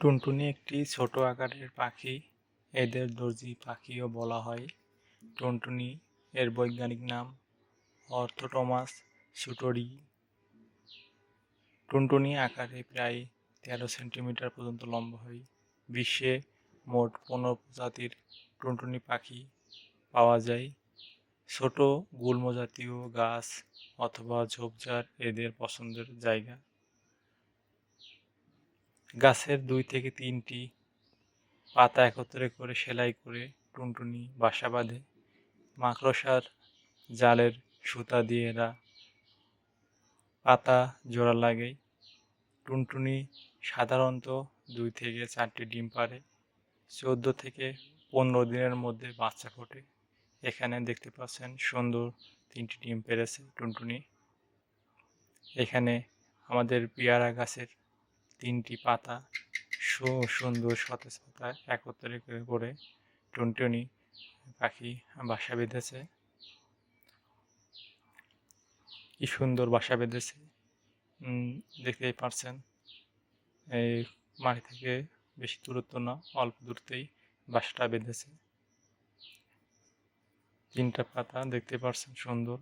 টুনটুনি একটি ছোট আকারের পাখি। এদের দর্জি পাখিও বলা হয়। টুনটুনি এর বৈজ্ঞানিক নাম অর্থোটমাস সুটোরি। টুনটুনি আকারে প্রায় তেরো সেন্টিমিটার পর্যন্ত লম্বা হয়। বিশ্বে মোট পনেরো প্রজাতির টুনটুনি পাখি পাওয়া যায়। ছোট গুল্ম জাতীয় গাছ অথবা ঝোপঝাড় এদের পছন্দের জায়গা। গাছের দুই থেকে তিনটি পাতা একত্রে করে সেলাই করে টুনটুনি বাসা বাঁধে। মাকড়সার জালের সুতা দিয়ে এরা পাতা জোড়া লাগে। টুনটুনি সাধারণত দুই থেকে চারটি ডিম পারে চোদ্দ থেকে পনেরো দিনের মধ্যে বাচ্চা ফোটে। এখানে দেখতে পাচ্ছেন সুন্দর তিনটি ডিম পেরেছে টুনটুনি। এখানে আমাদের পেয়ারা গাছের তিনটি পাতা, সু, সুন্দর সতেজ পাতা একত্রে করে টুনটুনি পাখি বাসা বেঁধেছে। কি সুন্দর বাসা বেঁধেছে। দেখতেই পারছেন। এই মাটি থেকে বেশি দূরত্ব না, অল্প দূরতেই বাসাটা বেঁধেছে। তিনটা পাতা দেখতে পারছেন সুন্দর।